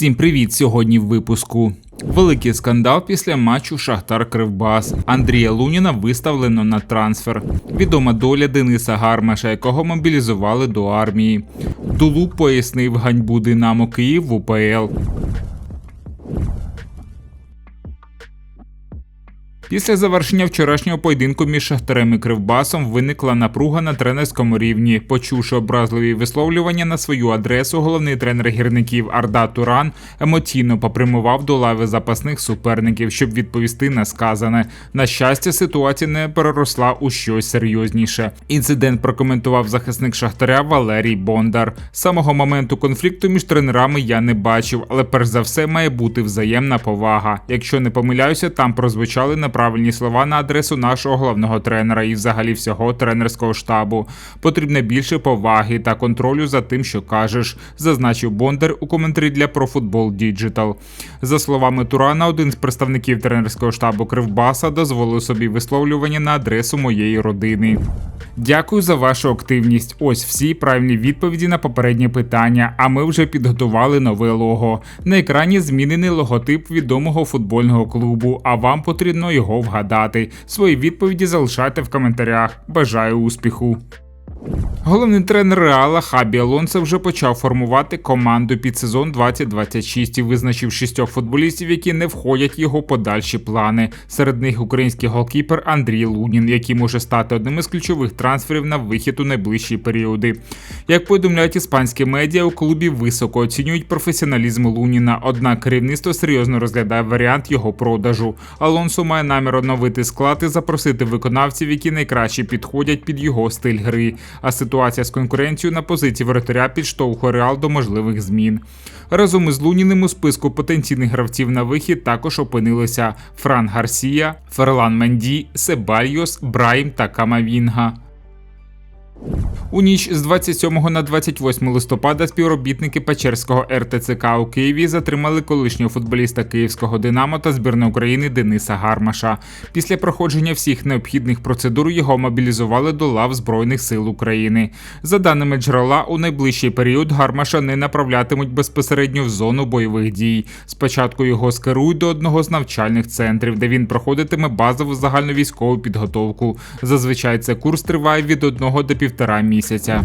Всім привіт! Сьогодні в випуску. Великий скандал після матчу Шахтар Кривбас. Андрія Луніна виставлено на трансфер. Відома доля Дениса Гармаша, якого мобілізували до армії. Дулуб пояснив ганьбу Динамо Київ в УПЛ. Після завершення вчорашнього поєдинку між Шахтарем і Кривбасом виникла напруга на тренерському рівні. Почувши образливі висловлювання на свою адресу, головний тренер гірників Арда Туран емоційно попрямував до лави запасних суперників, щоб відповісти на сказане. На щастя, ситуація не переросла у щось серйозніше. Інцидент прокоментував захисник Шахтаря Валерій Бондар. Самого моменту конфлікту між тренерами я не бачив, але перш за все має бути взаємна повага. Якщо не помиляюся, там прозвучали на правильні слова на адресу нашого головного тренера і взагалі всього тренерського штабу. Потрібне більше поваги та контролю за тим, що кажеш, зазначив Бондар у коментарі для ProFootball Digital. За словами Турана, один з представників тренерського штабу Кривбаса дозволив собі висловлювання на адресу моєї родини. Дякую за вашу активність. Ось всі правильні відповіді на попереднє питання. А ми вже підготували нове лого. На екрані змінений логотип відомого футбольного клубу. А вам потрібно його вгадати. Свої відповіді залишайте в коментарях. Бажаю успіху! Головний тренер Реала Хабі Алонсо вже почав формувати команду під сезон 2026 і визначив шістьох футболістів, які не входять в його подальші плани. Серед них український голкіпер Андрій Лунін, який може стати одним із ключових трансферів на вихід у найближчі періоди. Як повідомляють іспанські медіа, у клубі високо оцінюють професіоналізм Луніна, однак керівництво серйозно розглядає варіант його продажу. Алонсо має намір оновити склад і запросити виконавців, які найкраще підходять під його стиль гри а ситуація з конкуренцією на позиції воротаря підштовхує Реал до можливих змін. Разом із Луніним у списку потенційних гравців на вихід також опинилися Фран Гарсія, Ферлан Менді, Себальйос, Брайм та Камавінга. У ніч з 27 на 28 листопада співробітники Печерського РТЦК у Києві затримали колишнього футболіста Київського Динамо та збірної України Дениса Гармаша. Після проходження всіх необхідних процедур його мобілізували до лав Збройних сил України. За даними джерела, у найближчий період Гармаша не направлятимуть безпосередньо в зону бойових дій. Спочатку його скерують до одного з навчальних центрів, де він проходитиме базову загальновійськову підготовку. Зазвичай цей курс триває від одного до півтора місяця.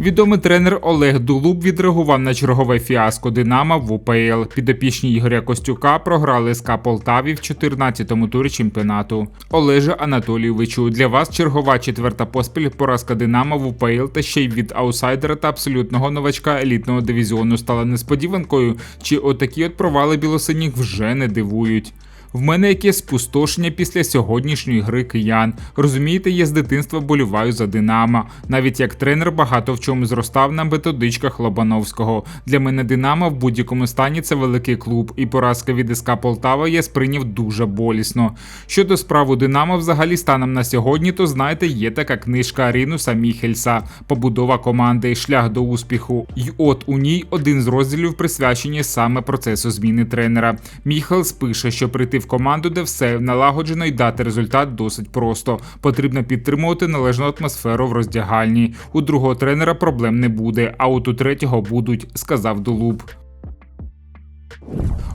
Відомий тренер Олег Дулуб відреагував на чергове фіаско Динамо в УПЛ. Підопічні Ігоря Костюка програли СК Полтаві в 14-му турі чемпіонату. Олеже Анатолійовичу, для вас чергова четверта поспіль поразка Динамо в УПЛ та ще й від аутсайдера та абсолютного новачка елітного дивізіону стала несподіванкою. Чи отакі от провали білосиніх вже не дивують? В мене якесь спустошення після сьогоднішньої гри киян. Розумієте, я з дитинства боліваю за Динамо. Навіть як тренер багато в чому зростав на методичках Лобановського. Для мене Динамо в будь-якому стані це великий клуб, і поразка від СК Полтава я сприйняв дуже болісно. Щодо справу Динамо, взагалі станом на сьогодні, то знаєте, є така книжка Арінуса Міхельса, побудова команди, шлях до успіху. І от у ній один з розділів присвячені саме процесу зміни тренера. Міхелс пише, що прийти в команду, де все налагоджено і дати результат досить просто. Потрібно підтримувати належну атмосферу в роздягальні. У другого тренера проблем не буде, а от у третього будуть, сказав Дулуб.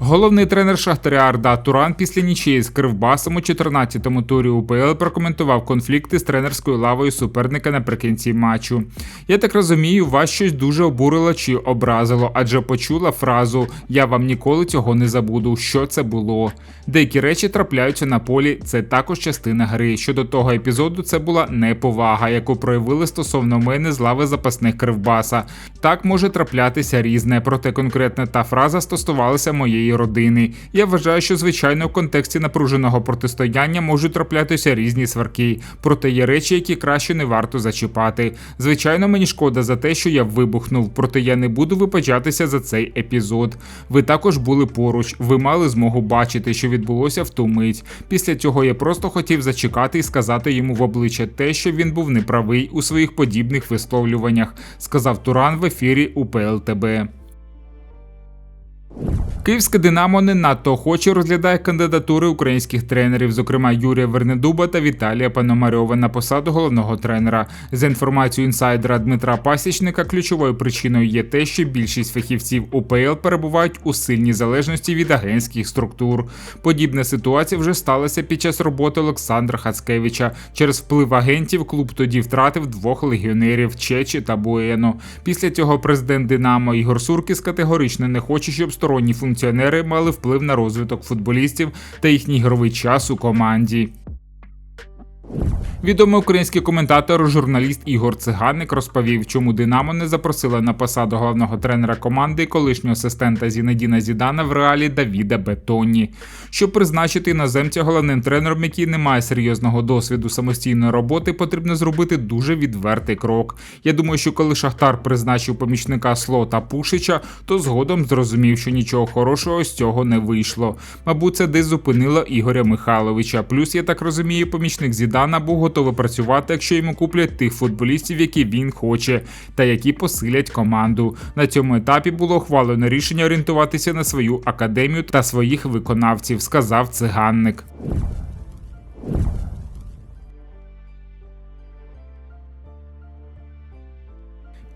Головний тренер Шахтаря Арда Туран після нічиї з Кривбасом у 14-му турі УПЛ прокоментував конфлікти з тренерською лавою суперника наприкінці матчу. Я так розумію, вас щось дуже обурило чи образило, адже почула фразу Я вам ніколи цього не забуду. Що це було? Деякі речі трапляються на полі, це також частина гри. Щодо того епізоду, це була неповага, яку проявили стосовно мене з лави запасних Кривбаса. Так може траплятися різне, проте конкретна та фраза стосувалася моєї родини. Я вважаю, що звичайно в контексті напруженого протистояння можуть траплятися різні сварки, проте є речі, які краще не варто зачіпати. Звичайно, мені шкода за те, що я вибухнув, проте я не буду вибачатися за цей епізод. Ви також були поруч, ви мали змогу бачити, що відбулося в ту мить. Після цього я просто хотів зачекати і сказати йому в обличчя те, що він був неправий у своїх подібних висловлюваннях, сказав Туран в ефірі у ПЛТБ. Київське Динамо не надто охоче розглядає кандидатури українських тренерів, зокрема Юрія Вернедуба та Віталія Пономарьова на посаду головного тренера. За інформацією інсайдера Дмитра Пасічника, ключовою причиною є те, що більшість фахівців УПЛ перебувають у сильній залежності від агентських структур. Подібна ситуація вже сталася під час роботи Олександра Хацкевича. Через вплив агентів клуб тоді втратив двох легіонерів Чечі та Буено. Після цього президент Динамо Ігор Суркіс категорично не хоче, щоб сторонні функціонери мали вплив на розвиток футболістів та їхній ігровий час у команді. Відомий український коментатор, журналіст Ігор Циганик розповів, чому Динамо не запросила на посаду головного тренера команди колишнього асистента Зінедіна Зідана в реалі Давіда Бетоні. Щоб призначити іноземця головним тренером, який не має серйозного досвіду самостійної роботи, потрібно зробити дуже відвертий крок. Я думаю, що коли Шахтар призначив помічника Слота Пушича, то згодом зрозумів, що нічого хорошого з цього не вийшло. Мабуть, це десь зупинило Ігоря Михайловича. Плюс, я так розумію, помічник Зідана був готовий працювати, якщо йому куплять тих футболістів, які він хоче, та які посилять команду. На цьому етапі було ухвалено рішення орієнтуватися на свою академію та своїх виконавців, сказав циганник.